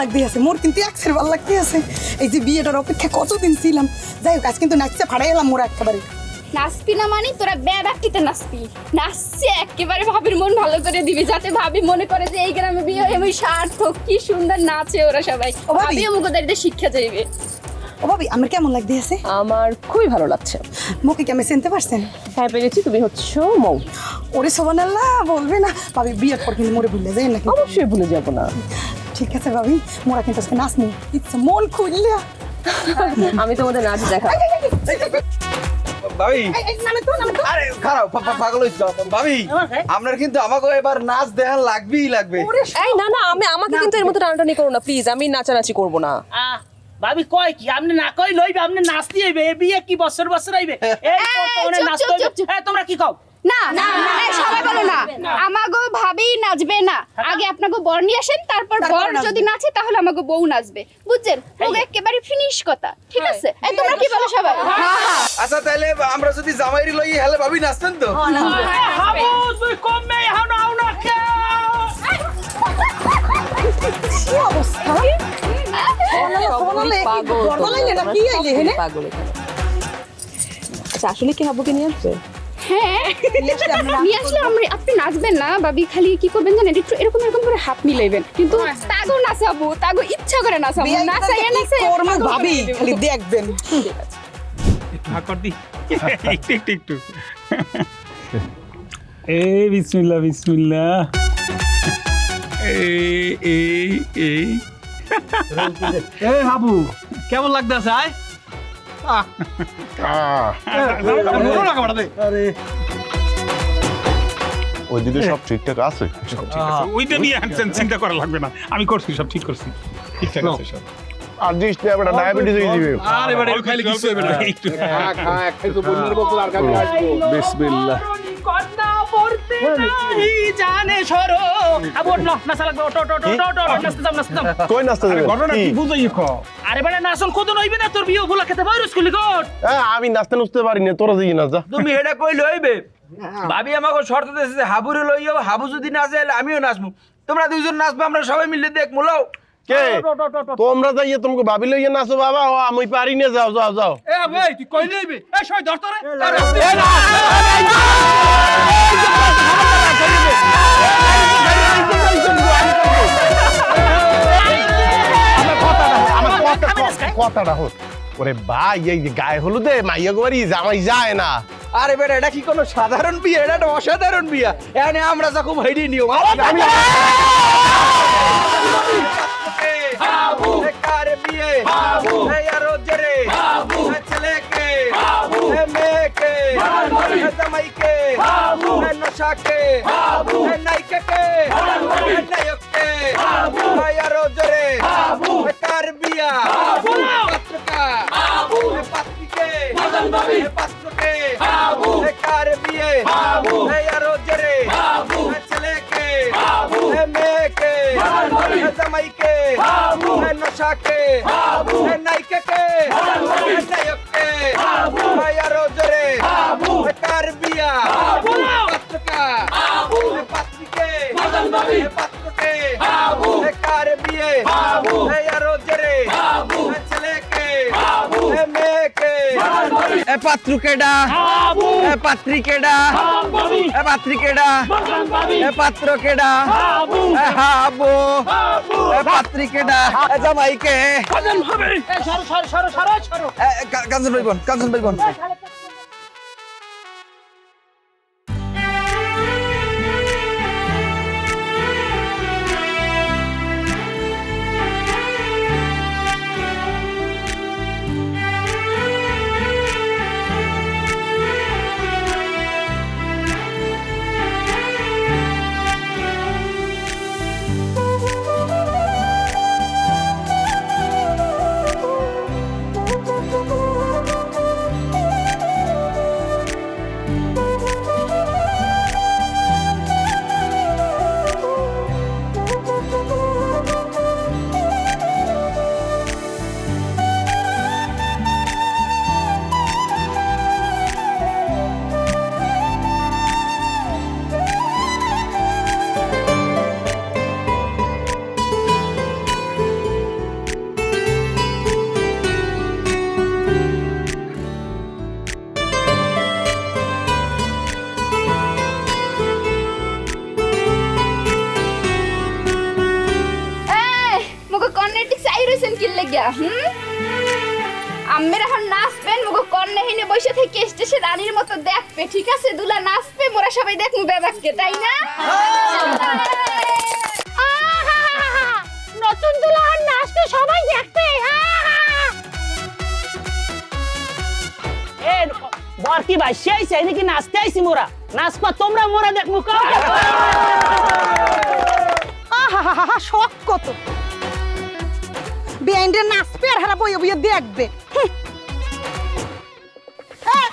আছে মোর কিন্তু একসের ভালো লাগতে আছে। এই যে বিয়েটার অপেক্ষা কতদিন ছিলাম। যাই হোক আজ কিন্তু নাচতে ফাড়াই এলাম মোর একেবারে নাচবি না মানে তোরা ব্যাবাকিতে নাচবি। নাচছে একেবারে ভাবির মন ভালো করে দিবি যাতে ভাবি মনে করে যে এই গ্রামে বিয়ে হয়ে আমি সার্থক কি সুন্দর নাচে ওরা সবাই। ও ভাবি। ভাবিও মুখোদারিতে শিক্ষা যাইবে ও ভাবি আমার কেমন লাগতে আছে? আমার খুবই ভালো লাগছে। মুখে কেমন চিনতে পারছেন? হ্যাঁ পেরেছি তুমি হচ্ছ মৌ। ওরে সোবান আল্লাহ বলবে না। ভাবি বিয়ের পর কিন্তু মোরে ভুলে যাই না অবশ্যই ভুলে যাব না। ঠিক আছে ভাবি মোরা কিন্তু আজকে নাচনি ইচ্ছা মন খুললে। আমি তোমাদের নাচ দেখা ভাবি। এই, এই, নামে তো নামে আরে খারাপ পা- পা- পাগল হইছ। ভাবি আপনার কিন্তু আমাকে এবার নাচ দেখান লাগবেই লাগবে। এই না না আমি আমাকে কিন্তু এর মধ্যে টানাটানি করো না প্লিজ আমি নাচানাচি করব না। আহ, ভাবি কয় কি? আপনি না কই লইবে আপনি নাচতে হইবে এ বিয়ে কি বছর বছর আইবে? এই তোমরা কি কও? না না সবাই বলো না। আমাগো ভাবি নাচবে না। আগে আপনাকে বর নিয়ে আসেন তারপর বর যদি নাচে তাহলে আমাকে বউ নাচবে। বুঝছেন? ওকে একেবারে ফিনিশ কথা ঠিক আছে? এই তোমরা কি বলো সবাই? হ্যাঁ হ্যাঁ। আচ্ছা তাহলে আমরা যদি জামাইরি লই হেলে ভাবি নাচতেন তো? হাবু তুই কম মে হাও না হাও না কে? অবস্থা পাগল। আচ্ছা আসলে কি হাবুকে নিয়ে আসবে? হ্যাঁ নিয়ে আসলে আমরা আপনি নাচবেন না বাবি খালি কি করবেন জানেন? একটু এরকম এরকম করে হাত মিলাইবেন। কিন্তু তাগো নাচাবো তাগো ইচ্ছা করে নাচাবো। নাচাইয়া নাচাইয়া ভাবি? খালি দেখবেন। হাকর দি একটু একটু একটু এই বিসমিল্লাহ বিসমিল্লাহ। এই এই এই এ হাবু কেমন লাগতেছে আয়? ওইদিকে সব ঠিকঠাক আছে ওইটা নিয়ে লাগবে না আমি করছি সব ঠিক করছি ঠিকঠাক আছে আর দিস না বেটা ডায়াবেটিস হয়ে জানে সরো। আবর না নাচা লাগবে ওটো ওটো ওটো ওটো নাচতে যাও নাচতে যাও। কই নাচতে যাবে? ঘটনা কি? বুঝাই ক আরে বেটা নাচন কত নইবে না তোর বিয়ে ভুলা খেতে পারো স্কুলে কোট আমি নাচতে নাচতে পারি না তোরা দিই না যা তুমি এটা কই লইবে? ভাবি আমাকে শর্ত দিয়েছে যে হাবুরে লইও হাবু যদি নাচে যায় আমিও নাচবো। তোমরা দুইজন নাচবো আমরা সবাই মিলে দেখ মুলাও। কে? তোমরা যাইয়ে তোমাকে ভাবি লইয়ে নাচো বাবা। ও আমি পারি না যাও যাও যাও। এ ভাই তুই কই লইবি এ সবাই ধর তোরে। আমার কথাটা কথাটা হোক। ওরে ভাই এই যে গায়ে হলুদে মাইয়া গোবারি জামাই যায় না। আরে বেটা এটা কি কোনো সাধারণ বিয়ে? এটা একটা অসাধারণ বিয়া। এখানে আমরা যখন হইডি নিও। আমি হাবু কারে বিয়ে হাবু এই আর জরে হাবু ছেলেকে হাবু মেয়েকে হাবু জামাইকে হাবু নশাকে হাবু নাইকে হাবু নায়ককে হাবু এই আর জরে হাবু কার বিয়া হাবু পাত্রকা হাবু পাত্রিকে মদন ভাবি পাত্রকে হাবু কার বিয়ে হাবু এই আর জরে হাবু ছেলেকে হাবু জামাইকে হাবু নশাকে হাবু নাইকে হাবু নায়ককে হাবু এই আর জরে হাবু কার বিয়া হাবু পাত্রকা হাবু পাত্রিকে মদন ভাবি পাত্রকে হাবু কার বিয়ে হাবু এই এ পাত্রকেডা হাবু এ পাত্রিকেডা হাবু এ পাত্রিকেডা এ পাত্রকেডা হাবু এ হাবু। হাবু এ পাত্রিকেডা এ জামাইকে। সরো সরো সরো সরো সরো। এ, এ, কা- কাঞ্চন ভাইবন কাঞ্চন হুম? আম্মের এখন নাচবেন মুগো কর্ণহীনে বসে থেকে স্টেশে রানীর মতো দেখবে ঠিক আছে? দুলা নাচবে মোরা সবাই দেখমু বেবাককে তাই না? নতুন দুলার নাচতে সবাই দেখবে এ বর কি ভাইসে আইছে? নাকি নাচতে আইছি মোরা? নাচপা তোমরা মোরা দেখমু কাউকে আহা শখ কত। আর বইয়ে বইয়ে দেখবে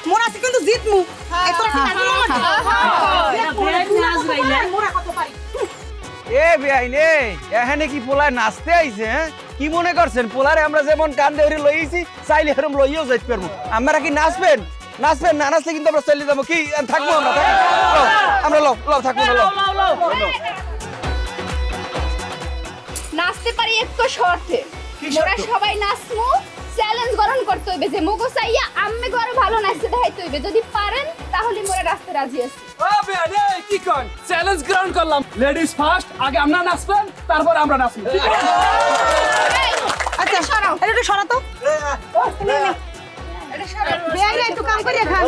মোরা কিন্তু জিতমু এ এখানে কি পোলায় নাচতে আইছে হ্যাঁ কি মনে করছেন পোলারে আমরা যেমন কান্দে হরে লইছি চাইলে এরম লইও যাইতে পারব আমরা কি নাচবেন নাচবেন না নাচলে কিন্তু আমরা চলে যাব কি থাকব আমরা? আমরা লও লও থাকব না লও নাচতে পারি একটু শর্তে মোরা সবাই নাচমু চ্যালেঞ্জ গ্রহণ করতে হইবে যে মুগো চাইয়া আম্মে ঘরে ভালো নাচতে দেখাইতে হইবে। যদি পারেন তাহলে মোরা রাস্তে রাজি আছি। কি কন? চ্যালেঞ্জ গ্রহণ করলাম। লেডিস ফার্স্ট আগে আমরা নাচবেন তারপর আমরা নাচবো। আচ্ছা সরাও। এটা একটু সরাতো। বেআইন একটু কাম করে খান।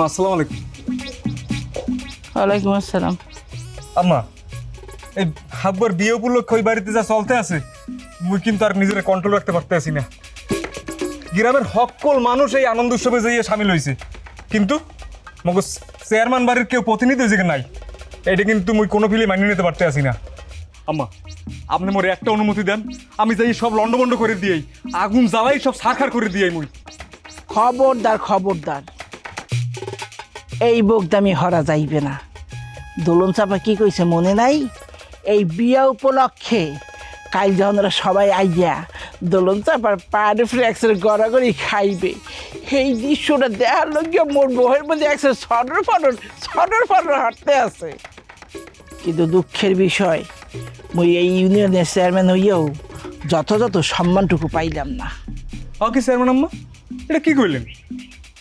আম্মা আসসালামু আলাইকুম ওয়ালাইকুম আসসালাম আম্মা এই হাব্বার বিয়ে উপলক্ষে ওই বাড়িতে যা চলতে আছে মুই কিন্তু আর নিজের কন্ট্রোল রাখতে পারতেছি না। গ্রামের সকল মানুষ এই আনন্দ উৎসবে যাইয়ে সামিল হয়েছে কিন্তু মগজ চেয়ারম্যান বাড়ির কেউ প্রতিনিধি জায়গায় নাই। এটা কিন্তু মুই কোনো ফিলে মানিয়ে নিতে পারতে আসি না। আম্মা আপনি মোর একটা অনুমতি দেন। আমি যাই সব লন্ডভন্ড করে দিয়েই আগুন জ্বালাই সব সাখার করে দিয়েই মুই। খবরদার খবরদার। এই বোকদামি হরা যাইবে না। দোলন চাপা কি কইছে মনে নাই? এই বিয়া উপলক্ষে কাল যখন ওরা সবাই আইয়া দোলন চাপার পাড়ে ফ্লেক্সের গড়াগড়ি খাইবে, সেই দৃশ্যটা দেখার লোক মোর বহের মধ্যে একসাথে সডর ফডর সডর ফডর হাঁটতে আছে। কিন্তু দুঃখের বিষয়, মুই এই ইউনিয়নের চেয়ারম্যান হইয়াও যথাযথ সম্মানটুকু পাইলাম না। ওকে চেয়ারম্যান আম্মা, এটা কি কইলেন?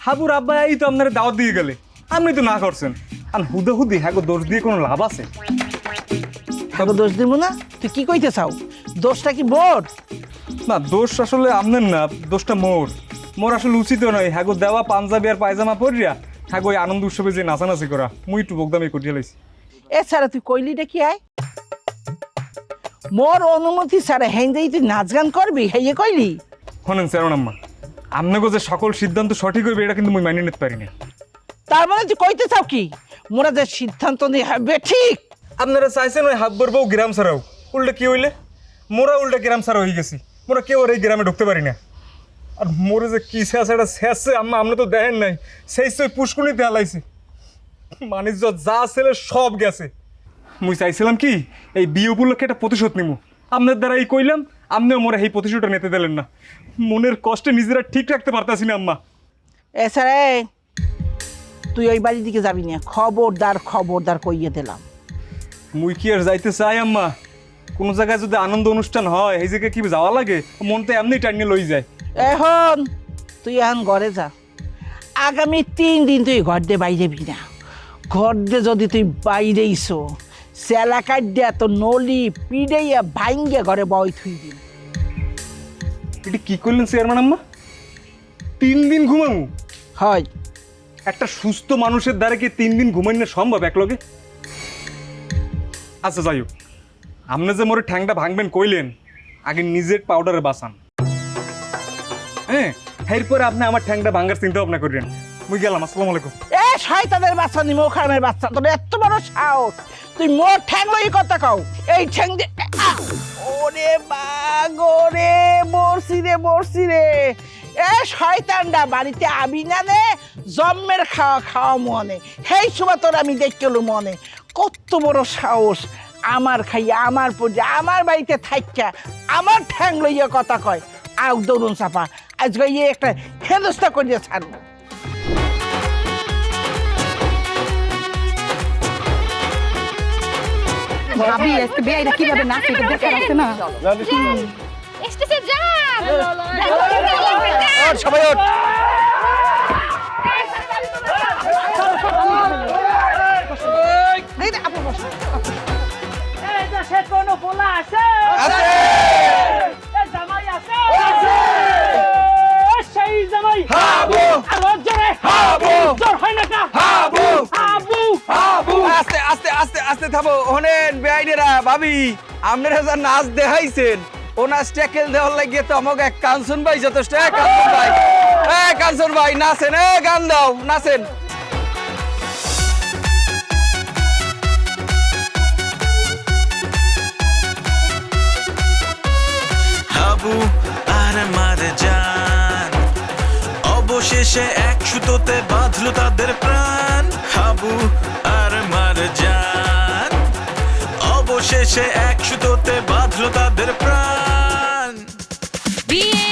হাবুর আব্বা এই তো আপনার দাওয়াত দিয়ে গেলে। আপনি তো না করছেন। আর হুদে হুদি হ্যাঁ দোষ দিয়ে কোনো লাভ আছে? তোকে দোষ দিব না? তুই কি কইতে চাও? দোষটা কি বোর না দোষ আসলে আপনার না দোষটা মোর। মোর আসলে উচিত নয় হ্যাগো দেওয়া পাঞ্জাবি আর পায়জামা পরিয়া হ্যাগো ওই আনন্দ উৎসবে যে নাচানাচি করা। মুই একটু বকদামি করিয়া লাইছি। এছাড়া তুই কইলিটা কি আয় মোর অনুমতি ছাড়া হেঞ্জাই তুই নাচ গান করবি? হেয়ে কইলি? শোনেন চেয়ারম্যান আম্মা। আপনাকে যে সকল সিদ্ধান্ত সঠিক হইবে এটা কিন্তু মুই মানিয়ে নিতে পারি না তার মানে তুই কইতে চাও কি? মোরা যে সিদ্ধান্ত নিয়ে হবে ঠিক? আপনারা চাইছেন ওই হাব্বর বউ গ্রাম ছাড়াও। উল্টা কি হইলে? মোরা উল্টা গ্রাম ছাড়া হয়ে গেছি। মোরা কেউ আর এই গ্রামে ঢুকতে পারি না। আর মোরে যে কি শেষ একটা শেষে আম্মা আপনি তো দেখেন নাই। সেই সেই পুষ্কুনিতে হালাইছে। বাণিজ্য যা ছেলে সব গেছে। মুই চাইছিলাম কি এই বিয়ে উপলক্ষে একটা প্রতিশোধ নিমু। আপনার দ্বারা এই কইলাম আপনিও মোরা এই প্রতিশোধটা নিতে দিলেন না। মনের কষ্টে নিজেরা ঠিক রাখতে পারতাছি না আম্মা। এছাড়া তুই ওই বাড়ির দিকে যাবি না। খবরদার খবরদার কইয়ে দিলাম। মুই কি আর যাইতে চাই আম্মা? কোনো জায়গায় যদি আনন্দ অনুষ্ঠান হয় এই জায়গায় কি যাওয়া লাগে? মনটা এমনি টাইনে লই যায়। এখন তুই এখন ঘরে যা। আগামী তিন দিন তুই ঘর দিয়ে বাইরে না। ঘর দিয়ে যদি তুই বাইরেইছো সেলা কাটিয়া তো নলি পিড়াইয়া ভাঙ্গে ঘরে বই থুই দিন এটা কি করলেন চেয়ারম্যান আম্মা? তিন দিন ঘুমামু? হয়। একটা সুস্থ মানুষের দ্বারা কি তিন দিন ঘুমাই না সম্ভব একলগে? আচ্ছা যাই হোক। আপনি যে মোরে ঠ্যাংটা ভাঙবেন কইলেন, আগে নিজের পাউডারে বাসান হ্যাঁ এরপরে আপনি আমার ঠ্যাংটা ভাঙার চিন্তা ভাবনা করেন মুই গেলাম, আসসালামু আলাইকুম। এ, শয়তানের বাচ্চা, নি মোখামের বাচ্চা, তোর এত বড় সাহস। তুই মোর ঠ্যাং লই কথা কও। এই ঠ্যাং আহ! ওরে বাগরে, মরছি রে মরছি রে। এ, শয়তানটা, বাড়িতে আবি না রে জন্মের খাওয়া খাওয়া মনে। সেই সময় তোর আমি দেখল মনে। কত বড় সাহস। আমার খাইয়া আমার পূজা আমার বাড়িতে থাইকা আমার ঠ্যাং লইয়া কথা কয়। আউ দরুন চাপা। আজকে ইয়ে একটা হেনস্থা করিয়া ছাড়বো ভাবি আজকে বিয়েটা কীভাবে নাচে এটা দেখার আছে না? স্টেজে যান ওঠ, সবাই ওঠ। হাবু! হাবু! হাবু! হাবু! আস্তে আস্তে আস্তে আস্তে থামো। হনেন বেআইনেরা ভাবি আপনারা যা নাচ দেখাইছেন ও নাচ দেওয়ার লাগিয়ে তো আমাকে এক কাঞ্চন ভাই যথেষ্ট। কাঞ্চন ভাই এ কাঞ্চন ভাই নাচেন এ গান দাও নাচেন। হাবু আর মার জান। অবশেষে এক সুতোতে বাঁধলো তাদের প্রাণ। হাবু আর মার যান অবশেষে এক সুতোতে বাঁধলো তাদের প্রাণ। বিয়ের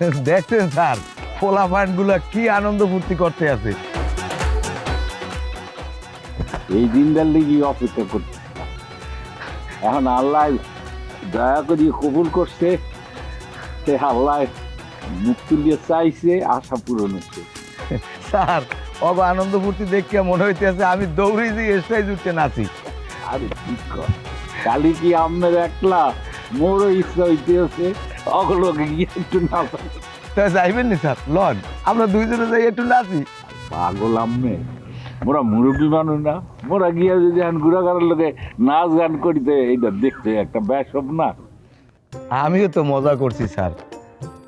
দেখছেন স্যার পোলা গুলা কি আনন্দ ফুর্তি করতে আছে। এই দিনটার লেগে অপেক্ষা করতে। এখন আল্লাহ দয়া করে কবুল করছে সে আল্লাহ মুখ তুলিয়ে চাইছে আশা পূরণ হচ্ছে। স্যার অব আনন্দ ফুর্তি দেখিয়া মনে হইতেছে আমি দৌড়ে দিয়ে স্টেজ উঠতে নাচি। আরে ঠিক কালি কি আমের একলা মোরও ইচ্ছা হইতেছে? অগলোকে গিয়ে একটু না তা যাইবেন নি স্যার লন। আমরা দুইজনে যাই একটু নাচি। পাগল আম্মে মোরা মুরব্বী মানুষ না। মোরা গিয়া যদি এখন ঘুরা লোকে নাচ গান করিতে এইটা দেখতে একটা ব্যাসব না। আমিও তো মজা করছি স্যার।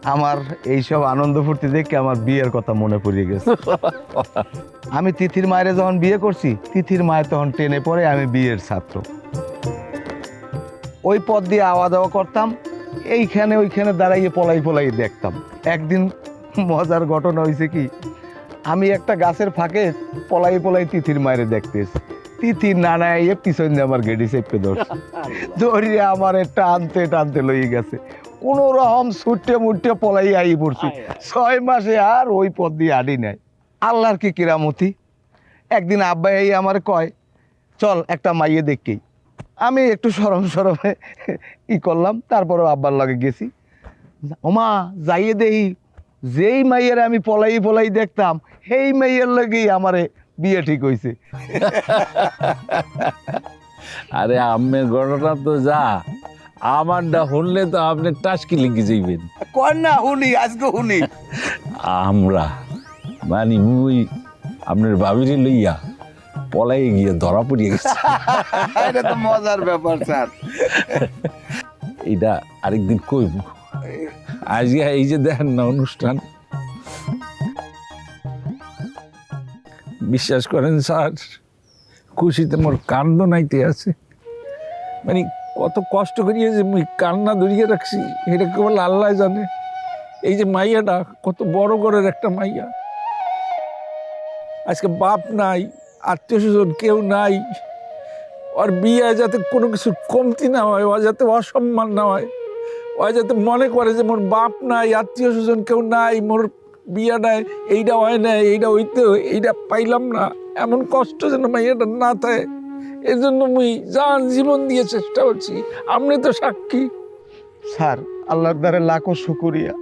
আমার এইসব আনন্দ ফুর্তি দেখে আমার বিয়ের কথা মনে পড়ে গেছে। আমি তিথির মায়ের যখন বিয়ে করছি তিথির মায়ের তখন টেনে পড়ে আমি বিয়ের ছাত্র। ওই পথ দিয়ে আওয়া যাওয়া করতাম। এইখানে ওইখানে দাঁড়াইয়ে পলাই পলাই দেখতাম। একদিন মজার ঘটনা হয়েছে কি আমি একটা গাছের ফাঁকে পলাই পলাই তিথির মায়ের দেখতেছি। তিথির নানা ইয়ে পিছন দিয়ে আমার গেডি চেপে ধরছে। ধরিয়ে আমার টানতে টানতে লই গেছে। কোন রকম ছুটে মুটে পলাই আই পড়ছি। ছয় মাসে আর ওই পথ দিয়ে আডি নাই। আল্লাহর কি কিরামতি? একদিন আব্বাই আমার কয় চল একটা মাইয়ে দেখকেই আমি একটু সরম সরমে ই করলাম তারপরে আব্বার লাগে গেছি। ওমা যাইয়ে দেই যেই মাইয়ের আমি পলাই পলাই দেখতাম সেই মাইয়ের লগেই আমারে বিয়ে ঠিক হয়েছে আরে আম্মের ঘটনা তো যা। আমারটা শুনলে তো আপনি টাসকি লিখে যাইবেন। কর না হুনি আজকে হুনি আমরা মানে মুই আপনার বাবিরে লইয়া পলাই গিয়ে ধরা পড়িয়ে গেছে। এটা তো মজার ব্যাপার স্যার। এইটা আরেকদিন কইব আজকে এই যে দেখেন না অনুষ্ঠান। বিশ্বাস করেন স্যার খুশিতে মোর কান্দ নাইতে আছে। মানে কত কষ্ট করিয়ে যে মুই কান্না ধরিয়ে রাখছি এটা কেবল আল্লাহ জানে? এই যে মাইয়াটা কত বড় ঘরের একটা মাইয়া। আজকে বাপ নাই আত্মীয় স্বজন কেউ নাই। ওর বিয়ে যাতে কোনো কিছু কমতি না হয় ও যাতে অসম্মান না হয় ও যাতে মনে করে যে মোর বাপ নাই, আত্মীয় স্বজন কেউ নাই, মোর বিয়া নাই এইটা হয় না এইটা হইতে এইটা পাইলাম না। এমন কষ্ট যেন মাইয়াটা না থাকে। এজন্য মুই যান জীবন দিয়ে চেষ্টা করছি আপনি তো সাক্ষী। স্যার, আল্লাহর দ্বারে লাখো শুকুরিয়া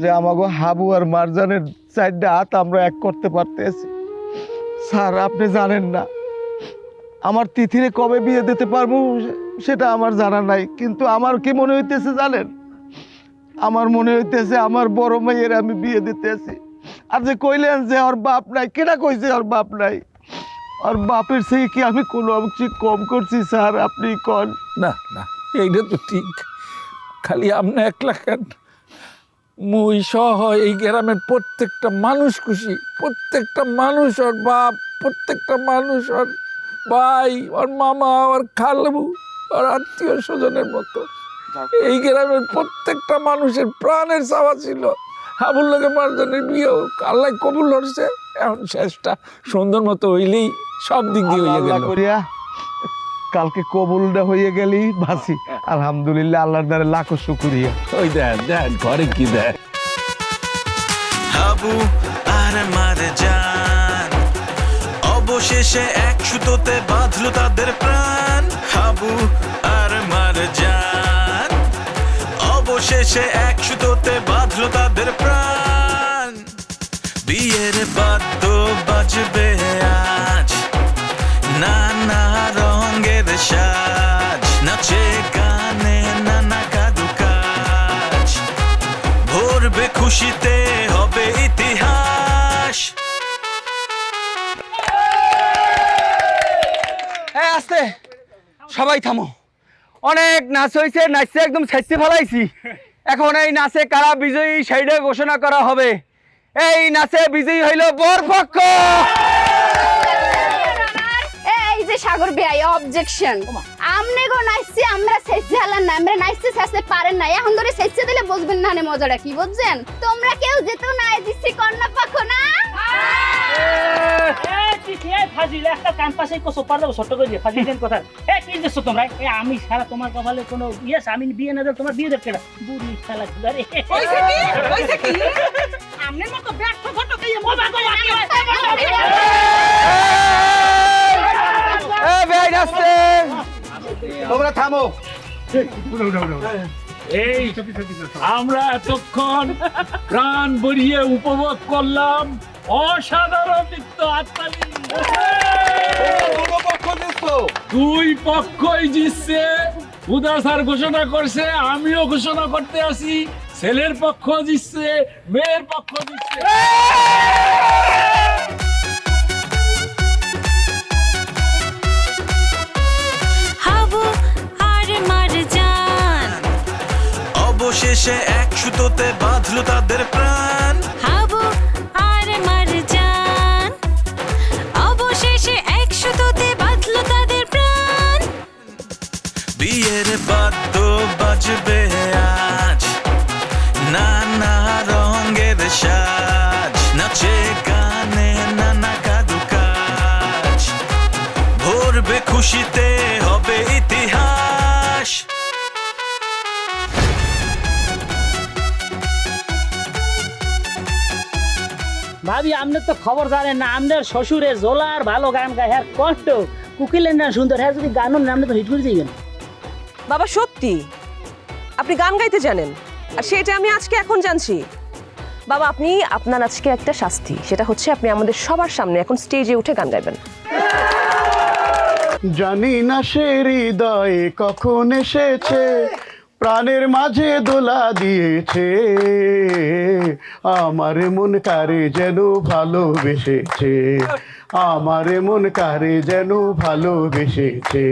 যে আমাগো হাবু আর মারজানের চারটা হাত আমরা এক করতে পারতেছি। স্যার, আপনি জানেন না। আমার তিথিরে কবে বিয়ে দিতে পারব সেটা আমার জানা নাই, কিন্তু আমার কি মনে হইতেছে জানেন? আমার মনে হইতেছে আমার বড় মেয়ের আমি বিয়ে দিতেছি আর যে কইলেন যে ওর বাপ নাই কেটা কইছে ওর বাপ নাই? ওর বাপের সেই কি আমি কোনো অংশ কম করছি স্যার, আপনি কন? না না, এইটা তো ঠিক। খালি আপনি একলা কেন? মুই সহ এই গ্রামের প্রত্যেকটা মানুষ খুশি। প্রত্যেকটা মানুষ ওর বাপ প্রত্যেকটা মানুষ ওর ভাই ওর মামা ওর খালবু ওর আত্মীয় স্বজনের মতো। এই গ্রামের প্রত্যেকটা মানুষের প্রাণের চাওয়া ছিল। হাবুর লোকে মারজনের বিয়ে হোক আল্লাহ কবুল হচ্ছে এখন শেষটা সুন্দর মতো হইলেই সব দিক দিয়ে হইয়া গেল। কালকে কবুলটা হয়ে গেলি বাসি আলহামদুলিল্লাহ আল্লাহর দ্বারে লাখো শুকুরিয়া। ওই দেন দেন ঘরে কি দেন হাবু আর মার জান অবশেষে এক সুতোতে বাঁধলো তাদের প্রাণ। হাবু আর মার জান অবশেষে এক সুতোতে বাঁধলো তাদের প্রাণ। বিয়ের বাদ্য বাজবে আজ নানা রঙের খুশিতে হবে ইতিহাস এই আস্তে সবাই থামো। অনেক নাচ হয়েছে নাচতে একদম সাইতে ফেলাইছি। এখন এই নাচে কারা বিজয়ী সেইটা ঘোষণা করা হবে। এই নাচে বিজয়ী হইল বরপক্ষ। এই সাগর বেআই অবজেকশন আমনে গো নাইছি আমরা সেজে হালান না আমরা নাইছি সেজতে পারেন না এখন ধরে সেজতে দিলে বুঝবেন না মজাটা কি বুঝছেন? তোমরা কেউ যেতেও না দিচ্ছি কন্যা পক্ষ না ফাজিল একটা ক্যাম্পাসে কোসো পারল ছোট করে ফাজিল দেন কথা এ কি দিচ্ছ তোমরা? এ আমি সারা তোমার কপালে কোনো ইয়েস আমি বিয়ে না তোমার বিয়ে বুড়ি খেলা? আমনের মতো ব্যাগ তোমরা থামো। এই আমরা এতক্ষণ প্রাণ ভরিয়ে উপভোগ করলাম অসাধারণ নৃত্য হাততালি দুই পক্ষই জিতছে। উদা স্যার ঘোষণা করছে আমিও ঘোষণা করতে আসি। ছেলের পক্ষ জিতছে মেয়ের পক্ষ জিতছে। অবশেষে এক সুতোতে বাঁধলো তাদের প্রাণ। হাবু আর অবশেষে এক সুতোতে বাঁধলো তাদের প্রাণ। বিয়ের বাদ্য বাজবে আজ। নানা রঙের সাজ নাচে গানে নানা কাদু কাজ ভরবে খুশিতে ভাবি আমনে তো খবর জানেন না আমনের শ্বশুরে জোলার ভালো গান গায়। হ্যাঁ কষ্ট। কুকিলেন না সুন্দর। হ্যাঁ যদি গানও না আপনি তো হিট করে বাবা সত্যি? আপনি গান গাইতে জানেন? আর সেটা আমি আজকে এখন জানছি। বাবা আপনি আপনার আজকে একটা শাস্তি। সেটা হচ্ছে আপনি আমাদের সবার সামনে এখন স্টেজে উঠে গান গাইবেন। জানি না সে হৃদয়ে কখন এসেছে। প্রাণের মাঝে দোলা দিয়েছে। আমার মন কারে যেন ভালোবেসেছে। আমার মন কারে যেন ভালোবেসেছে।